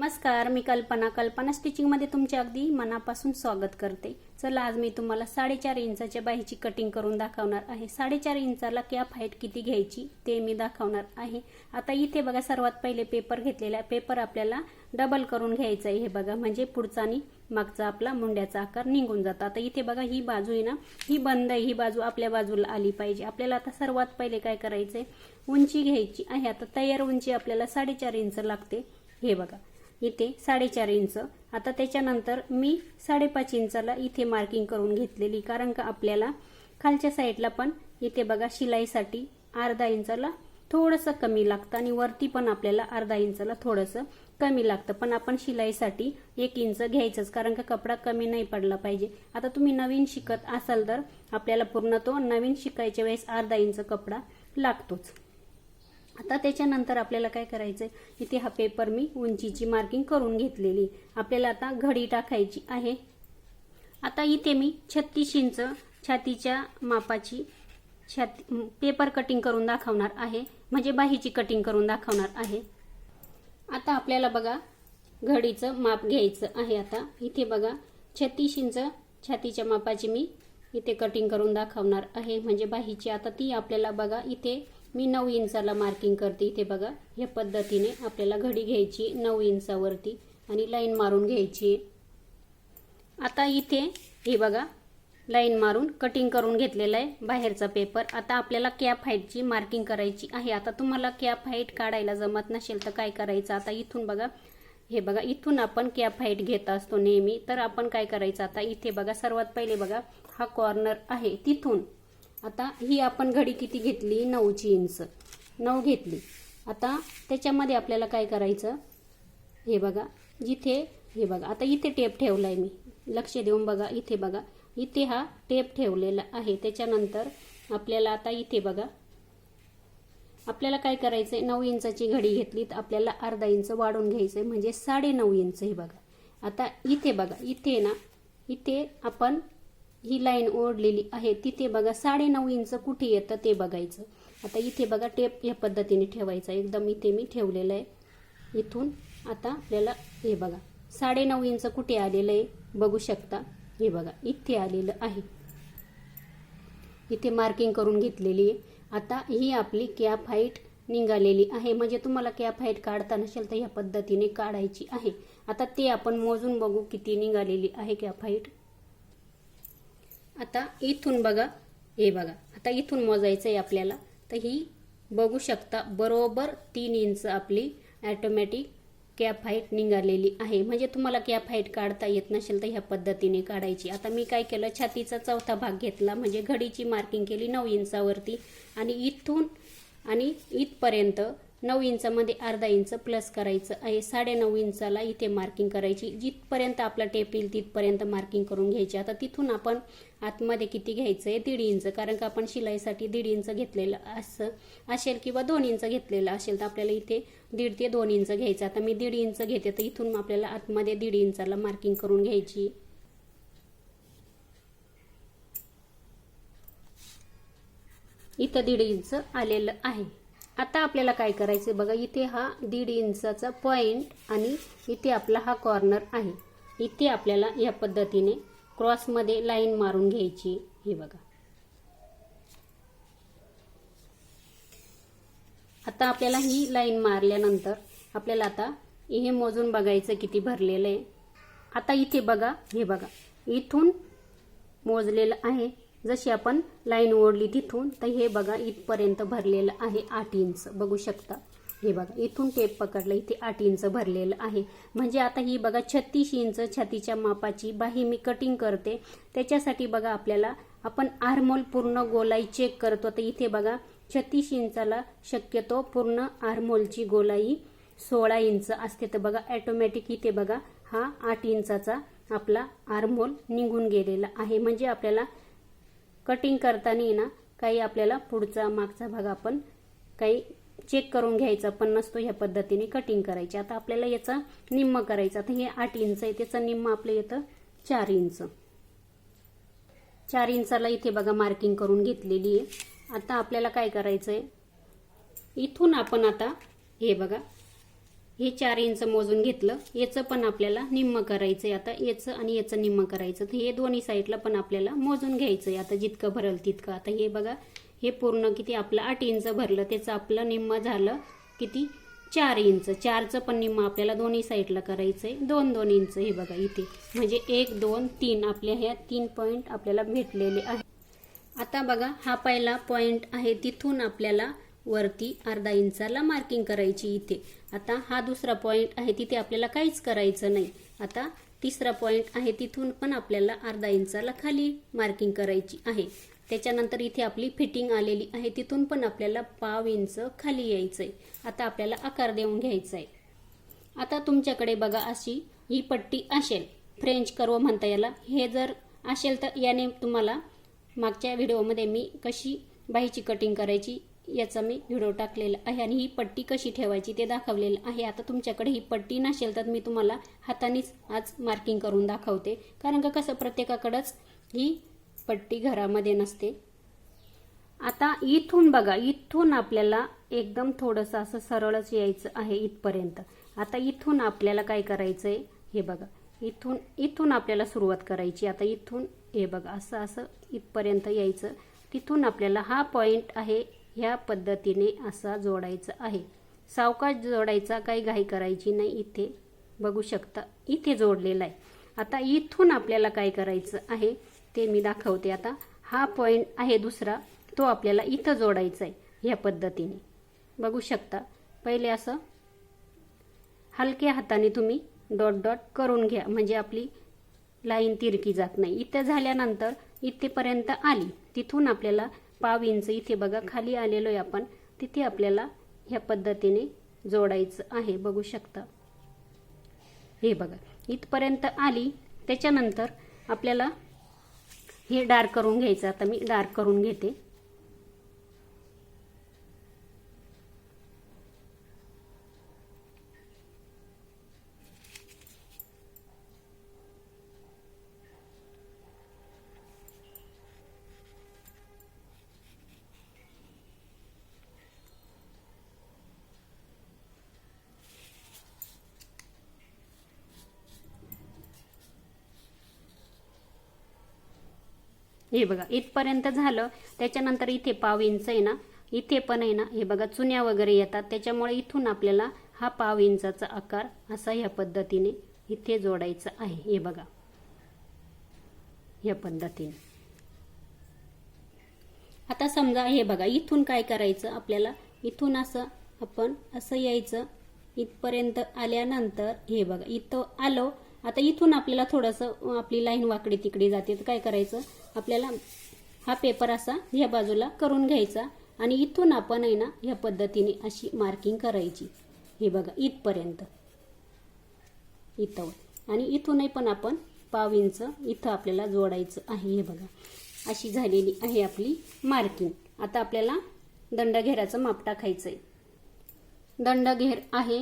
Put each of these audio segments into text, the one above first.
नमस्कार मी कल्पना. कल्पना स्टिचिंगमध्ये तुमचे अगदी मनापासून स्वागत करते. चला आज मी तुम्हाला साडेचार इंचाच्या बाहीची कटिंग करून दाखवणार आहे. साडेचार इंचाला कॅप हाईट किती घ्यायची ते मी दाखवणार आहे. आता इथे बघा सर्वात पहिले पेपर घेतलेला पेपर आपल्याला डबल करून घ्यायचा आहे. हे बघा म्हणजे पुढचा आणि मागचा आपला मुंड्याचा आकार निघून जातो. आता इथे बघा ही बाजू आहे ना ही बंद आहे. ही बाजू आपल्या बाजूला आली पाहिजे. आपल्याला आता सर्वात पहिले काय करायचंय? उंची घ्यायची आहे. आता तयार उंची आपल्याला साडेचार इंच लागते. हे बघा इथे साडेचार इंच. आता त्याच्यानंतर मी साडेपाच इंचाला इथे मार्किंग करून घेतलेली कारण का आपल्याला खालच्या साईडला पण इथे बघा शिलाईसाठी अर्धा इंचाला थोडंसं कमी लागतं आणि वरती पण आपल्याला अर्धा इंचाला थोडंसं कमी लागतं. पण आपण शिलाईसाठी एक इंच घ्यायचंच कारण का कपडा कमी नाही पडला पाहिजे. आता तुम्ही नवीन शिकत असाल तर आपल्याला पूर्ण तो नवीन शिकायच्या वेळेस अर्धा इंच कपडा लागतोच. आता त्याच्यानंतर आपल्याला काय करायचं इथे हा पेपर मी उंचीची मार्किंग करून घेतलेली. आपल्याला आता घडी टाकायची आहे. आता इथे मी छत्तीस इंच छातीच्या मापाची छाती पेपर कटिंग करून दाखवणार आहे. म्हणजे बाहीची कटिंग करून दाखवणार आहे. आता आपल्याला बघा घडीचं माप घ्यायचं आहे आता. इथे बघा छत्तीस इंच छातीच्या मापाची मी इथे कटिंग करून दाखवणार आहे. म्हणजे बाहीची आता ती आपल्याला बघा इथे मी नऊ इंचाला मार्किंग करते इथे बघा. या पद्धतीने आपल्याला घडी घ्यायची नऊ इंचावरती आणि लाईन मारून घ्यायची आता इथे हे बघा लाईन मारून कटिंग करून घेतलेला आहे बाहेरचा पेपर आता आपल्याला कॅप हाईटची मार्किंग करायची आहे. आता तुम्हाला कॅप हाईट काढायला जमत नसेल तर काय करायचं? आता इथून बघा. हे बघा इथून आपण कॅप हाईट घेत असतो नेहमी. तर आपण काय करायचं? आता इथे बघा सर्वात पहिले बघा हा कॉर्नर आहे. तिथून आता ही आपण घडी किती घेतली? नऊची इंच. नऊ घेतली. आता त्याच्यामध्ये आपल्याला काय करायचं? हे बघा. जिथे हे बघा. आता इथे टेप ठेवलाय मी. लक्ष देऊन बघा. इथे बघा. इथे हा टेप ठेवलेला आहे. त्याच्यानंतर आपल्याला आता इथे बघा. आपल्याला काय करायचंय? नऊ इंचाची घडी घेतली तर आपल्याला अर्धा इंच वाढवून घ्यायचंय. म्हणजे साडे नऊ इंच हे बघा. आता इथे बघा. इथे ना इथे आपण ही लाईन ओढलेली आहे. तिथे बघा साडे नऊ इंच कुठे येतं ते बघायचं. आता इथे बघा टेप या पद्धतीने ठेवायचा. एकदम इथे मी ठेवलेलं आहे. इथून आता आपल्याला हे बघा. साडे नऊ इंच कुठे आलेलं आहे? बघू शकता. हे बघा इथे आलेलं आहे. इथे मार्किंग करून घेतलेली आहे. आता ही आपली कॅप हाईट निघालेली आहे. म्हणजे तुम्हाला कॅप हाईट काढता नसेल तर ह्या पद्धतीने काढायची आहे. आता ते आपण मोजून बघू किती निघालेली आहे कॅप हाईट. आता इथून बघा हे बघा. आता इथून मोजायचं आहे आपल्याला. तर ही बघू शकता बरोबर तीन इंच आपली ॲटोमॅटिक कॅप हाईट निघालेली आहे. म्हणजे तुम्हाला कॅप हाईट काढता येत नसेल तर ह्या पद्धतीने काढायची. आता मी काय केलं छातीचा चौथा भाग घेतला. म्हणजे घडीची मार्किंग केली नऊ इंचावरती. आणि इथून आणि इथपर्यंत नऊ इंचामध्ये अर्धा इंच प्लस करायचं आहे. साडे नऊ इंचाला इथे मार्किंग करायची. जिथपर्यंत आपला टेप येईल तिथपर्यंत मार्किंग करून घ्यायची. आता तिथून आपण आतमध्ये किती घ्यायचं आहे दीड इंच. कारण का आपण शिलाईसाठी दीड इंच घेतलेलं असं असेल किंवा दोन इंच घेतलेलं असेल तर आपल्याला इथे दीड ते दोन इंच घ्यायचं. आता मी दीड इंच घेते तर इथून आपल्याला आतमध्ये दीड इंचाला मार्किंग करून घ्यायची. इथं दीड इंच आलेलं आहे. आता आपल्याला काय करायचं बघा इथे हा दीड इंचाचा पॉइंट आणि इथे आपला हा कॉर्नर आहे. इथे आपल्याला या पद्धतीने क्रॉसमध्ये लाईन मारून घ्यायची हे बघा. आता आपल्याला ही लाईन मारल्यानंतर आपल्याला आता हे मोजून बघायचं किती भरलेलं आहे. आता इथे बघा हे बघा. इथून मोजलेलं आहे. जशी आपण लाईन ओढली तिथून तर हे बघा इथपर्यंत भरलेलं आहे आठ इंच. बघू शकता. हे बघा इथून टेप पकडलं इथे आठ इंच भरलेलं आहे. म्हणजे आता ही बघा छत्तीस इंच छातीच्या मापाची बाही मी कटिंग करते. त्याच्यासाठी बघा आपल्याला आपण आरमोल पूर्ण गोलाई चेक करतो. तर इथे बघा छत्तीस इंचाला शक्यतो पूर्ण आरमोलची गोलाई सोळा इंच असते. तर बघा ॲटोमॅटिक इथे बघा हा आठ इंचाचा आपला आरमोल निघून गेलेला आहे. म्हणजे आपल्याला कटिंग करताना ना काही आपल्याला पुढचा मागचा भाग आपण काही चेक करून घ्यायचा पण नसतो ह्या पद्धतीने कटिंग करायची. आता आपल्याला याचा निम्म करायचं. आता हे आठ इंच आहे त्याचं निम्म आपलं येतं चार इंच. चार इंचाला इथे बघा मार्किंग करून घेतलेली आहे. आता आपल्याला काय करायचं आहे इथून आपण आता हे बघा हे चार इंच मोजून घेतलं. याचं पण आपल्याला निम्म करायचंय आता. याचं आणि याचं निम्म करायचं. तर हे दोन्ही साईडला पण आपल्याला मोजून घ्यायचंय. आता जितकं भरल तितकं. आता हे बघा हे पूर्ण किती आपलं आठ इंच भरलं. त्याचं आपलं निम्म झालं किती? चार इंच. चारचं पण निम्म आपल्याला दोन्ही साईडला करायचंय. दोन दोन इंच हे बघा इथे. म्हणजे एक दोन तीन आपल्या ह्या तीन पॉईंट आपल्याला भेटलेले आहे आता बघा हा पहिला पॉइंट आहे. तिथून आपल्याला वरती अर्धा इंचाला मार्किंग करायची इथे. आता हा दुसरा पॉइंट आहे तिथे आपल्याला काहीच करायचं नाही. आता तिसरा पॉइंट आहे तिथून पण आपल्याला अर्धा इंचाला खाली मार्किंग करायची आहे. त्याच्यानंतर इथे आपली फिटिंग आलेली आहे तिथून पण आपल्याला पाव इंच खाली यायचं आहे आता आपल्याला आकार देऊन घ्यायचा आहे आता तुमच्याकडे बघा अशी ही पट्टी असेल. फ्रेंच कर्व म्हणता याला. हे जर असेल तर याने तुम्हाला मागच्या व्हिडिओमध्ये मी कशी बाहीची कटिंग करायची याचा मी व्हिडिओ टाकलेला आहे आणि ही पट्टी कशी ठेवायची ते दाखवलेलं आहे. आता तुमच्याकडे ही पट्टी नसेल तर मी तुम्हाला हातानेच आज मार्किंग करून दाखवते. कारण का कसं प्रत्येकाकडंच ही पट्टी घरामध्ये नसते. आता इथून बघा इथून आपल्याला एकदम थोडंसं असं सरळच यायचं आहे इथपर्यंत. आता इथून आपल्याला काय करायचंय? हे बघा. इथून इथून आपल्याला सुरुवात करायची. आता इथून हे बघा असं असं इथपर्यंत यायचं. तिथून आपल्याला हा पॉईंट आहे ह्या पद्धतीने असा जोडायचा आहे. सावकाश जोडायचा काही घाई करायची नाही इथे. बघू शकता इथे जोडलेला आहे. आता इथून आपल्याला काय करायचं आहे ते मी दाखवते आता. हा पॉईंट आहे दुसरा. तो आपल्याला इथं जोडायचा आहे ह्या पद्धतीने. बघू शकता पहिले असं हलक्या हाताने तुम्ही डॉट डॉट करून घ्या. म्हणजे आपली लाईन तिरकी जात नाही. इथं झाल्यानंतर इथेपर्यंत आली. तिथून आपल्याला पाव इंच इथे बघा खाली आलेलो आहे आपण. तिथे आपल्याला ह्या पद्धतीने जोडायचं आहे. बघू शकता. हे बघा इथपर्यंत आली त्याच्यानंतर आपल्याला हे डार्क करून घ्यायचं. आता मी डार्क करून घेते. हे बघा इथपर्यंत झालं. त्याच्यानंतर इथे पाव इंच आहे ना इथे पण आहे ना हे बघा चुन्या वगैरे येतात. त्याच्यामुळे इथून आपल्याला हा पाव इंचाचा आकार असा ह्या पद्धतीने इथे जोडायचा आहे. हे बघा या पद्धतीने. आता समजा हे बघा इथून काय करायचं आपल्याला? इथून असं आपण असं यायचं. इथपर्यंत आल्यानंतर हे बघा इथं आलो आता इथून आपल्याला थोडंसं आपली लाईन वाकडी तिकडे जाते. तर काय करायचं? आपल्याला हा पेपर असा ह्या बाजूला करून घ्यायचा आणि इथून आपण आहे ना ह्या पद्धतीने अशी मार्किंग करायची. हे बघा इथपर्यंत. इथं आणि इथूनही पण आपण पाव इंच इथं आपल्याला जोडायचं आहे. हे बघा. अशी झालेली आहे आपली मार्किंग. आता आपल्याला दंडघेराचं माप टाकायचं आहे दंडघेर आहे.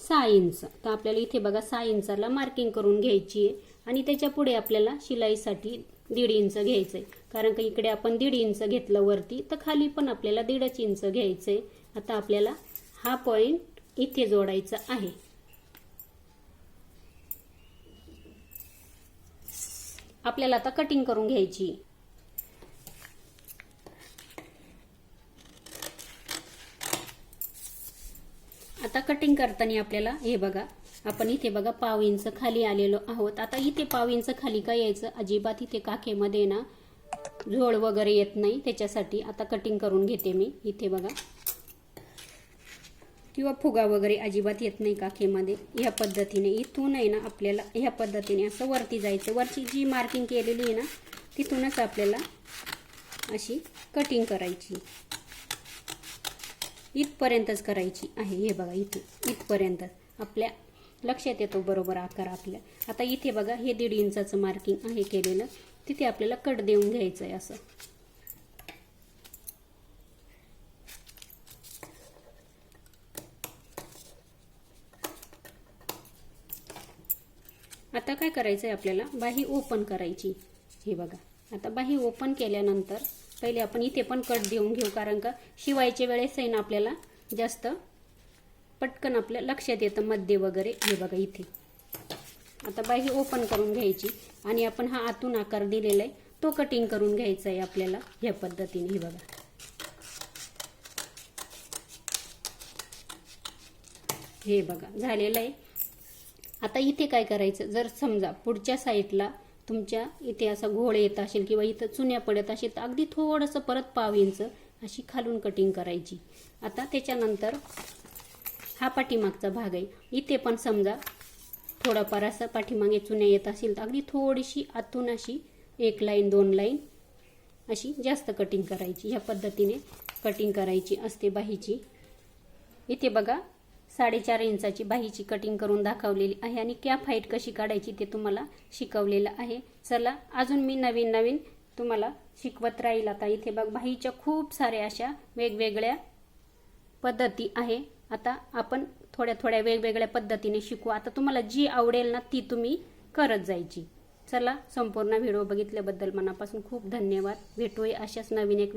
सहा इंच. तर आपल्याला इथे बघा सहा इंचाला मार्किंग करून घ्यायची आहे आणि त्याच्या पुढे आपल्याला शिलाईसाठी दीड इंच घ्यायचं आहे कारण का इकडे आपण दीड इंच घेतलं वरती तर खाली पण आपल्याला दीडच इंच घ्यायचं आहे आता आपल्याला हा पॉइंट इथे जोडायचा आहे. आपल्याला आता कटिंग करून घ्यायची. आता कटिंग करताना आपल्याला हे बघा आपण इथे बघा पाव इंच खाली आलेलो आहोत. आता इथे पाव इंच खाली का यायचं? अजिबात इथे काखेमध्ये ना झोळ वगैरे येत नाही. त्याच्यासाठी आता कटिंग करून घेते मी. इथे बघा. किंवा फुगा वगैरे अजिबात येत नाही काखेमध्ये. ह्या पद्धतीने इथून आहे ना आपल्याला ह्या पद्धतीने असं वरती जायचं. वरची जी मार्किंग केलेली आहे ना तिथूनच आपल्याला अशी कटिंग करायची. इथपर्यंतच करायची आहे. हे बघा इथं इथपर्यंत आपल्या लक्षात येतो बरोबर आकार आपल्या. आता इथे बघा हे दीड इंचाचं मार्किंग आहे केलेलं. तिथे आपल्याला कट देऊन घ्यायचं आहे असं. आता काय करायचं आहे आपल्याला? बाही ओपन करायची. हे बघा. आता बाही ओपन केल्यानंतर पहिले आपण इथे पण कट देऊन घेऊ कारण का शिवायच्या वेळेस आहे ना आपल्याला जास्त पटकन आपल्या लक्षात येतं मध्ये वगैरे. हे बघा इथे. आता बाई ओपन करून घ्यायची आणि आपण हा आतून आकार दिलेला आहे तो कटिंग करून घ्यायचा आहे आपल्याला ह्या पद्धतीने. हे बघा. हे बघा झालेलं आहे. आता इथे काय करायचं? जर समजा पुढच्या साईडला तुमच्या इथे असा घोळ येत असेल किंवा इथं चुन्या पडत असेल तर अगदी थोडंसं परत पाव इंच अशी खालून कटिंग करायची. आता त्याच्यानंतर हा पाठीमागचा भाग आहे. इथे पण समजा थोडाफार असं पाठीमागे चुन्या येत असेल तर अगदी थोडीशी आतून अशी एक लाईन दोन लाईन अशी जास्त कटिंग करायची. ह्या पद्धतीने कटिंग करायची असते बाहीची इथे बघा साडेचार इंचाची बाहीची कटिंग करून दाखवलेली आहे आणि कॅप हाईट कशी काढायची ते तुम्हाला शिकवलेलं आहे. चला अजून मी नवीन नवीन तुम्हाला शिकवत राहील. आता इथे बघ बाहीच्या खूप साऱ्या अशा वेगवेगळ्या पद्धती आहे. आता आपण थोड्या थोड्या वेगवेगळ्या पद्धतीने शिकू. आता तुम्हाला जी आवडेल ना ती तुम्ही करत जायची. चला संपूर्ण व्हिडिओ बघितल्याबद्दल मनापासून खूप धन्यवाद. भेटूया अशाच नवीन एक